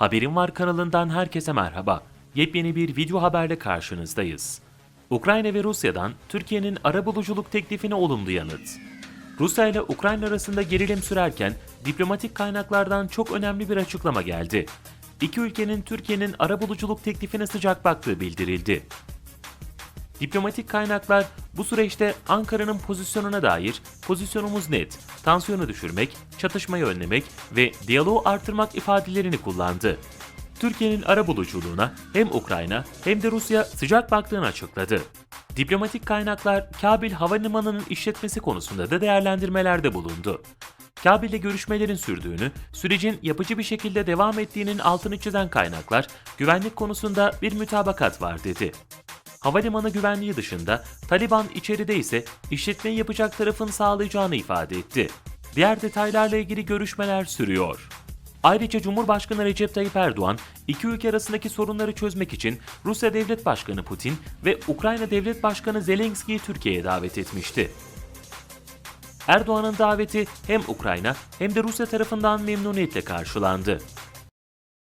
Haberim Var kanalından herkese merhaba. Yepyeni bir video haberle karşınızdayız. Ukrayna ve Rusya'dan Türkiye'nin arabuluculuk teklifine olumlu yanıt. Rusya ile Ukrayna arasında gerilim sürerken diplomatik kaynaklardan çok önemli bir açıklama geldi. İki ülkenin Türkiye'nin arabuluculuk teklifine sıcak baktığı bildirildi. Diplomatik kaynaklar bu süreçte Ankara'nın pozisyonuna dair pozisyonumuz net, tansiyonu düşürmek, çatışmayı önlemek ve diyaloğu artırmak ifadelerini kullandı. Türkiye'nin arabuluculuğuna hem Ukrayna hem de Rusya sıcak baktığını açıkladı. Diplomatik kaynaklar Kabil Havalimanı'nın işletmesi konusunda da değerlendirmelerde bulundu. Kabil'de görüşmelerin sürdüğünü, sürecin yapıcı bir şekilde devam ettiğinin altını çizen kaynaklar, güvenlik konusunda bir mütabakat var dedi. Havalimanı güvenliği dışında Taliban içeride ise işletmeyi yapacak tarafın sağlayacağını ifade etti. Diğer detaylarla ilgili görüşmeler sürüyor. Ayrıca Cumhurbaşkanı Recep Tayyip Erdoğan, iki ülke arasındaki sorunları çözmek için Rusya Devlet Başkanı Putin ve Ukrayna Devlet Başkanı Zelenski'yi Türkiye'ye davet etmişti. Erdoğan'ın daveti hem Ukrayna hem de Rusya tarafından memnuniyetle karşılandı.